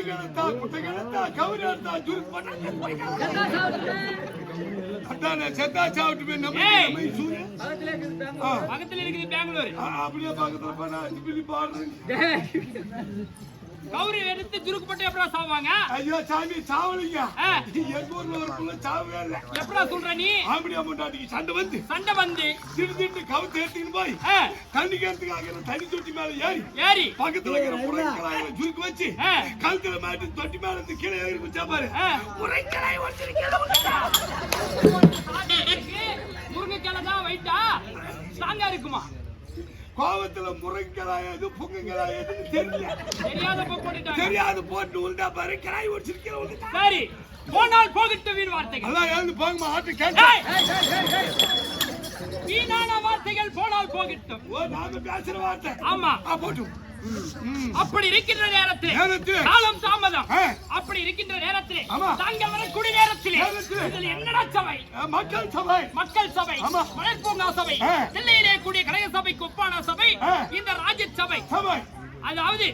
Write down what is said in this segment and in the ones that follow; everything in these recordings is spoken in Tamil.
கிணத்தா குட்டை கிணத்தா கவர் எடுத்தா சுருக்கு போட்டா செத்து போயிட்டான் அதானே செத்தா போய் நம்ம. நம்ம சூரிய பக்கத்துல இருக்குது பெங்களூர். அப்படியே பக்கத்துல போனா பாடுறேன். கௌரி எடுத்து ஜுருக்கு போட்டு எப்படா சாவாங்க ஐயோ சாமி சாவலிங்க. எங்க ஊர்ல ஒரு புள்ள சாவவே இல்லை. எப்படா சொல்ற நீ? ஆம்படியா முண்டாட்டிக்கு சண்டை வந்து. சண்டை வந்து. திடீர்னு கவுத்து எடுத்துக்கின்னு போய் தண்ணி கேறதுக்காக தண்ணி தொட்டி மேல ஏறி ஏறி. பக்கத்துல இருக்கிற முருங்கைக்கலாயில சுருக்கு வச்சு. கழுத்துல மாட்டி தொட்டி மேல இருந்து கீழே ஏறி குச்சா பாரு. ஆ. முருங்கைக்கலாய் ஒருத்தர் முருங்கைக்கிழமை தான் வைட்டா ஸ்ட்ராங்கா இருக்குமா? கோவத்துல முருங்கைக்கலாய் எது புங்கக்கலாய் எதுன்னு தெரியல. தெரியாது போட்டு உண்டா பாரு கிளாய் ஒடிச்சிருக்கிற உண்டு சரி போனால் போகட்டும் வீண் வார்த்தைகள். அதான் எழுந்து போங்கம்மா ஆட்டு கேட்டு! வீணான வார்த்தைகள் போனால் போகட்டும். ஓ நாம பேசுற வார்த்தை. ஆமா. ஆ, போட்டு. அப்படி இருக்கின்ற நேரத்தில். காலம் தாமதம். அப்படி இருக்கின்ற நேரத்தில். தாங்கள் வரக்கூடிய நேரத்தில். இதில் என்னடா சபை மக்கள் சபை மக்கள் சபை. மலர்பூங்கா சபை. தில்லையிலே கூடிய கழக சபைக்கு ஒப்பான சபை. இந்த ராஜ்ய சபை சபை அதாவது.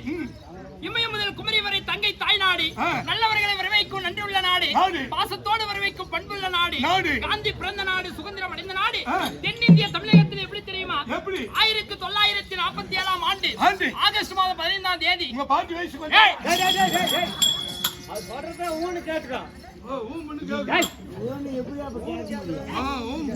இமயம் முதல் குமரி வரை தங்கை தாய் நாடு. நல்லவர்களை வரவேற்கும் நன்றியுள்ள நாடு நாடு. பாசத்தோடு வரவேற்கும் பண்புள்ள நாடு. காந்தி பிறந்த நாடு சுதந்திரம் அடைந்த நாடு. தென்னிந்திய தமிழகத்தில் எப்படி தெரியுமா ஆயிரத்தி தொள்ளாயிரத்தி நாற்பத்தி பதினைந்தாம் தேதி. உங்க பாட்டி வயசு கொஞ்சம். ஏய், ஓ, ஊம்புன்னு கேக்குது. ஆ, ஊம்பு.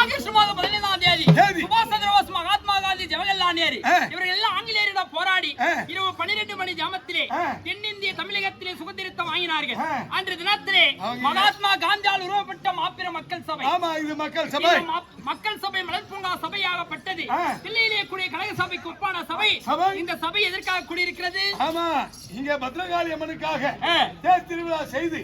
ஆகஸ்ட் மாதம் பதினைந்தாம் தேதி. சுபாஷ் சந்திரபோஸ் மகாத்மா காந்தி ஜவஹர்லால் நேரு. இவர்கள் எல்லாம் ஆங்கிலேயரிடம் போராடி. இரவு பன்னிரண்டு மணி ஜாமத்திலே. தென்னிந்திய தமிழகத்திலே சுதந்திரத்தை வாங்கினார்கள். அன்று தினத்திலே மகாத்மா காந்தியால் உருவப்பட்ட மாபெரும் மக்கள் சபை ஆமா இது மக்கள் சபை மக்கள் சபை மலர்பூங்கா சபையாகப்பட்டது. தில்லையிலே கூடிய கழக சபைக்கு ஒப்பான சபை. இந்த சபை எதற்காக கூடியிருக்கிறது ஆமா இங்க பத்ரகாளி அம்மனுக்காக. தேர் திருவிழா செய்து.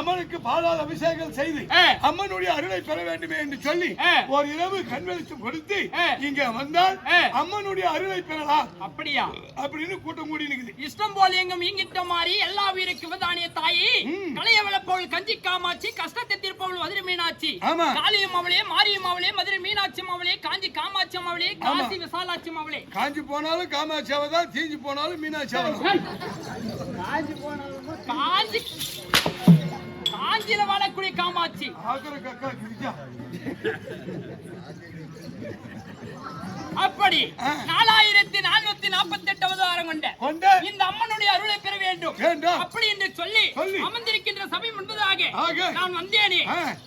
அம்மனுக்கு பாலால் அபிஷேகம் செய்து. அம்மனுடைய அருளை பெற வேண்டுமே என்று சொல்லி. ஒரு இரவு கண் வெளிச்சம் கொடுத்து. இங்க வந்தால். அம்மனுடைய அருளை பெறலாம். அப்படியா? அப்படின்னு கூட்டம் கூடி நிக்குது. இஷ்டம் போல் எங்கும் இங்கிட்ட மாறி எல்லா உயிருக்கு விவதானிய தாயி. கலைய விளப்பவள் கஞ்சி காமாட்சி கஷ்டத்தை தீர்ப்பவள் மதுரை மீனாட்சி. காளியம் அவளே மாரியம் அவளே மதுரை மீனாட்சி அவளே காஞ்சி காமாட்சி அவளே காசி விசாலாட்சி அவளே. காஞ்சி போனாலும் காமாட்சியாவை தான் தீஞ்சு போனாலும் மீனாட்சியாவை காஞ்சி. காஞ்சியில வாழக்கூடிய காமாட்சி அப்படி. நாலாயிரத்தி நானூத்தி நாற்பத்தி எட்டு அவதாரம் கொண்ட இந்த அம்மனுடைய அருளை பெற வேண்டும். அப்படி என்று சொல்லி. அமர்ந்திருக்கின்ற சபை முன்பதாக ஆக. நான் வந்தேனே.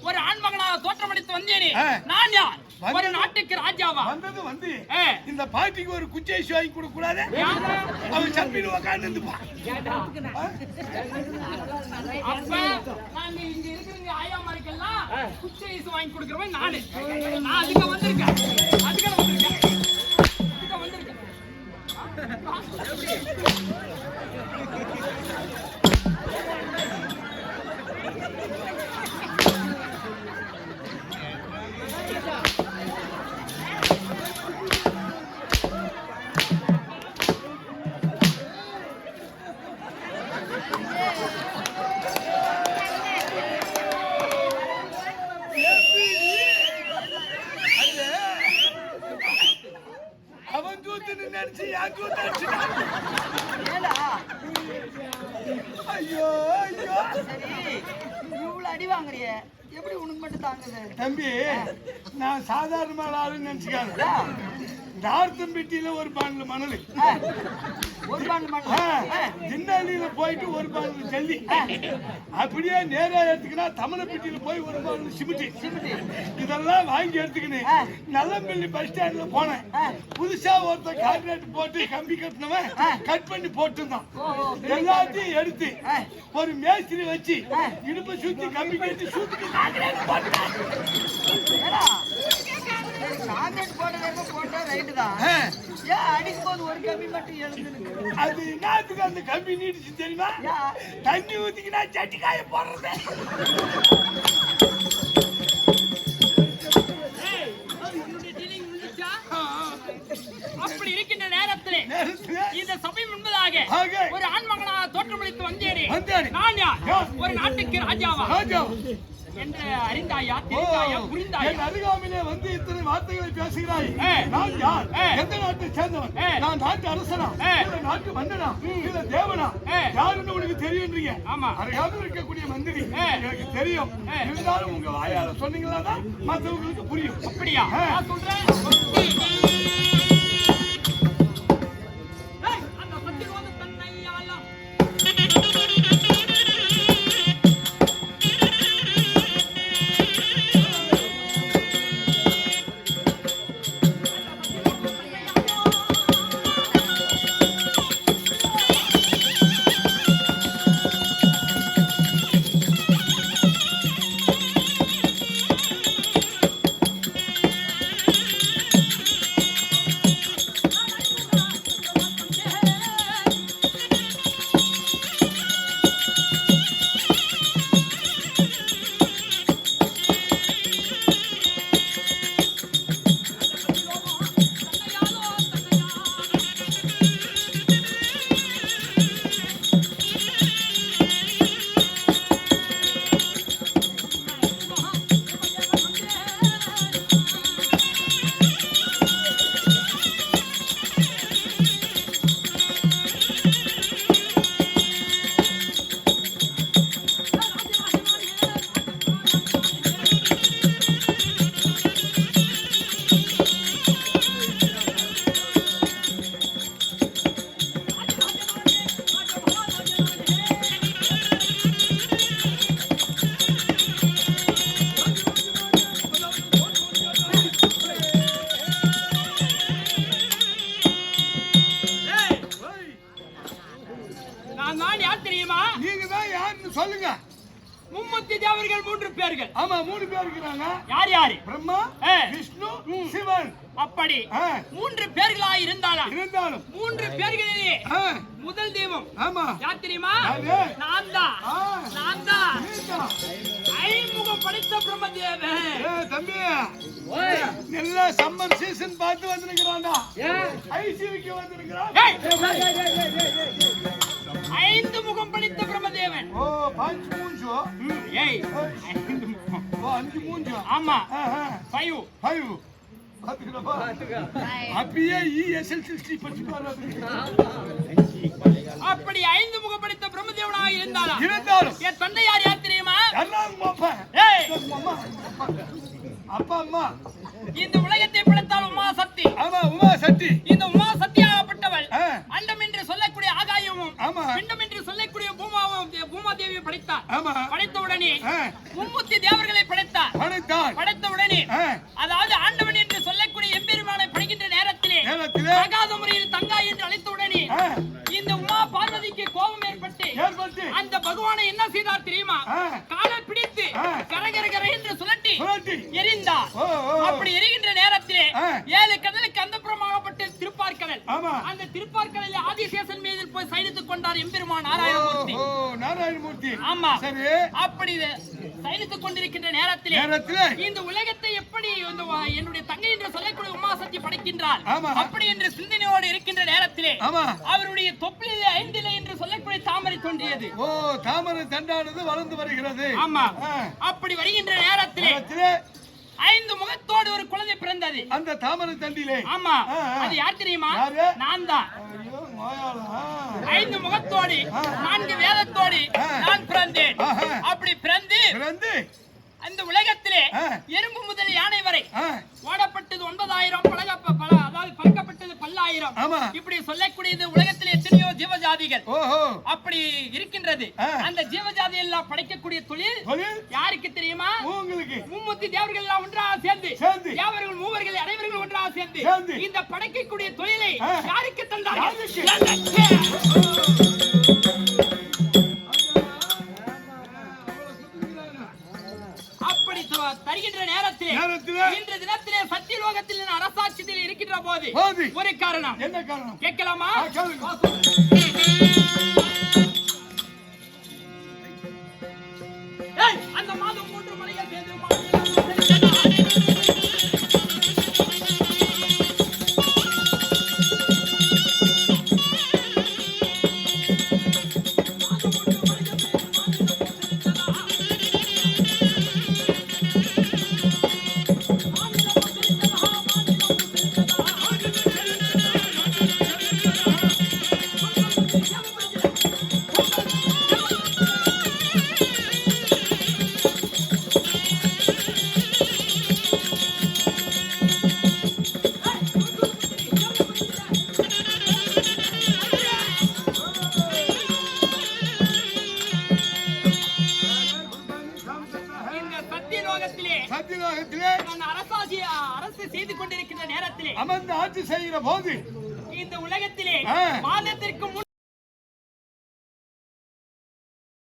ஒரு ஆண்மகனாக தோற்றமளித்து வந்தேனே. நான் யார்? ஒரு நாட்டுக்கு ராஜாவா? வந்தது வந்து. இந்த பாட்டிக்கு ஒரு குச்சி வாங்கி கொடுக்க கூடாது? அவன் சப்பின்னு உட்காந்து அப்ப நாங்க இங்க இருக்கிறவங்க ஆயாமாருக்கெல்லாம் குச்சி வாங்கி கொடுக்கிறவன் நானு. நான் அதுக்கு வந்திருக்கேன் அதுக்கு வந்திருக்கேன் அவன் தூத்துன்னு நினைச்சு என் தூத்து அடிச்சுட்டான். ஐயோ ஐயோ இவ்வளவு அடி வாங்குறிய எப்படி உனக்கு மட்டும் தாங்குது தம்பி நான் சாதாரணமான ஆளுன்னு நினைச்சுக்காத நார்த்தம்பட்டியில ஒரு பாண்டில் மணல். ஒரு பாண்டு ஆ, மட்டும் திண்டாளியில போயிட்டு ஒரு பாண்டில் ஜல்லி. அப்படியே நேரா எடுத்துக்கினா தமிழப்பட்டியில போய் ஒரு பாண்டில் சிமிட்டி. இதெல்லாம் வாங்கி எடுத்துக்கினேன் நல்லம்பள்ளி பஸ் ஸ்டாண்ட்ல போனேன். புதுசா ஒருத்தன் கான்ட்ராக்ட் போட்டு கம்பி கட்டினவன் கட் பண்ணி போட்டுருந்தான். எல்லாத்தையும் எடுத்து ஒரு மேஸ்திரி வச்சு இடுப்பை சுத்தி கம்பி கட்டி சுத்தி கான்ட்ராக்ட் போட்டதே போட்டா ரைட்டு தான். ஏன் அடிக்கும் போது ஒரு கம்மி மட்டும் எழுந்துருக்கு அது என்னத்துக்கு அந்த கம்பி நீடிச்சு தெரியுமா? தண்ணி ஊத்திக்கினா சட்டிக்காய போடுறது ஏய், உன்னுடைய dealing முடிஞ்சுச்சா? ஆ, ஆ. அப்படி இருக்கின்ற நேரத்திலே நேரத்துல இந்த சபை முன்பதாக ஆக. ஒரு ஆண்மகனாக தோற்றமளித்து வந்தேனே வந்தேனே. நான் யார் யார்? ஒரு நாட்டுக்கு ராஜாவா ராஜா என்று அறிந்தாயா ஓ, தெரிந்தாயா புரிந்தாயா என் அருகாமையிலே வந்து இத்தனை வார்த்தைகளை பேசுகிறாய் ஏ. நான் யார். எந்த நாட்டை சேர்ந்தவன். நான் நாட்டு அரசனா? நாட்டு மன்னனா? இல்ல தேவனா. யாருன்னு உனக்கு தெரியுன்றீங்க ஆமா. அருகாமையில் இருக்கக்கூடிய மந்திரி. எனக்கு தெரியும். இருந்தாலும் உங்க வாயால சொன்னீங்களா தான் மத்தவங்களுக்கு புரியும். அப்படியா? சொல்றேன். சொல்லுங்க. மும்மூர்த்தி தேவர்கள் மூன்று பேர்கள். ஆமா மூணு பேர் இருக்கிறாங்க. யார் யாரு? பிரம்மா. விஷ்ணு சிவன். அப்படி. மூன்று பேர்களா இருந்தாலும் இருந்தாலும் மூன்று பேர்களிலே முதல் தெய்வம் ஆமா. யார் தெரியுமா? நான் பிரம்மதேவன் ஏ, தம்பி. நல்லா சம்மர் சீசன் பார்த்து வந்திருக்கிறான்டா. வந்திருக்கிறான்! ஐந்து முகம் படைத்த பிரம்மதேவன் ஓ பாஞ்சு மூஞ்சோ? ஏய். ஐந்து முகம். ஓ அஞ்சு மூஞ்சோ? ஆமா. ஆஹா, ஃபைவ் ஃபைவ் பாத்துக்கிறப்பா அப்பயே E படிச்சுட்டு அப்படி ஐந்து முகம் படைத்த பிரம்மதேவனாக இருந்தாலும் இருந்தாலும் என் தந்தை யார் அப்பா அம்மா. இந்த உலகத்தை படைத்தால் உமா சக்தி. ஆமா உமா சட்டி இந்த உமா சக்தியாகப்பட்டவள் அண்டம் என்று சொல்லக்கூடிய ஆகாயமும் ஆமா. பிண்டம் என்று சொல்லக்கூடிய பூமாவும் பூமா தேவியை படைத்தார் ஆமா. படைத்த உடனே மும்மூர்த்தி தேவர்களை படைத்தார் படைத்தான் படைத்த உடனே அதாவது ஆண்டவன் என்று சொல்லக்கூடிய எம்பெருமானை படைக்கின்ற நேரத்திலே நேரத்திலே தகாத முறையில் தங்கா என்று அழைத்த உடனே ஆ, இந்த உமா பார்வதிக்கு கோபம் ஏற்பட்டு ஏற்பட்டு அந்த பகவானை என்ன செய்தார் தெரியுமா ஆ. காலை பிடித்து ஆ. கரகர கர என்று சுழட்டி சுழட்டி. எரிந்தார். அப்படி எரிகின்ற நேரத்திலே. ஏழு கடலுக்கு அந்த புறமாகப்பட்ட திருப்பார்கடல் அந்த திருப்பார்கடலில் ஆதிசேஷன் மீது போய் சயனித்துக் கொண்டார் எம்பெருமான் நாராயணமூர்த்தி. நாராயணமூர்த்தி. ஆமா. சரி. அப்படி சயனித்துக் கொண்டிருக்கின்ற நேரத்திலே இந்த உலகத்தை எப்படி என்னுடைய தங்கை என்று சொல்லக்கூடிய உமாசக்தி படைக்கின்றார். அப்படி என்று சிந்தனையோடு இருக்கின்ற நேரத்திலே அவருடைய தொப்பிலே ஐந்திலே என்று தாமரை தோன்றியது ஓ தாமரை தண்டானது வளர்ந்து வருகிறது ஆமா அப்படி வருகின்ற நேரத்திலே ஐந்து முகத்தோடு ஒரு குழந்தை பிறந்தது அந்த தாமரை தண்டிலே ஆமா. அது யார் தெரியுமா? நான் தான் ஐந்து முகத்தோடு. நான்கு வேதத்தோடு. நான் பிறந்தேன். அப்படி பிறந்து பிறந்து அந்த உலகத்திலே ஆ. இருக்கின்றது ஆ. அந்த ஜீவஜாதி எல்லாம் படைக்கக்கூடிய தொழில் யாருக்கு தெரியுமா? உங்களுக்கு. மும்மூர்த்தி தேவர்கள் எல்லாம் ஒன்றாக சேர்ந்து. தேவர்கள் மூவர்கள் அனைவரும் ஒன்றாக சேர்ந்து. இந்த படைக்கக்கூடிய தொழிலை. யாருக்கு தந்தார்கள்? தருகின்ற நேரத்தில் இன்று தினத்திலே சத்தியலோகத்தில் அரசாட்சியில் இருக்கின்ற போது. ஒரு காரணம். என்ன காரணம்? கேட்கலாமா?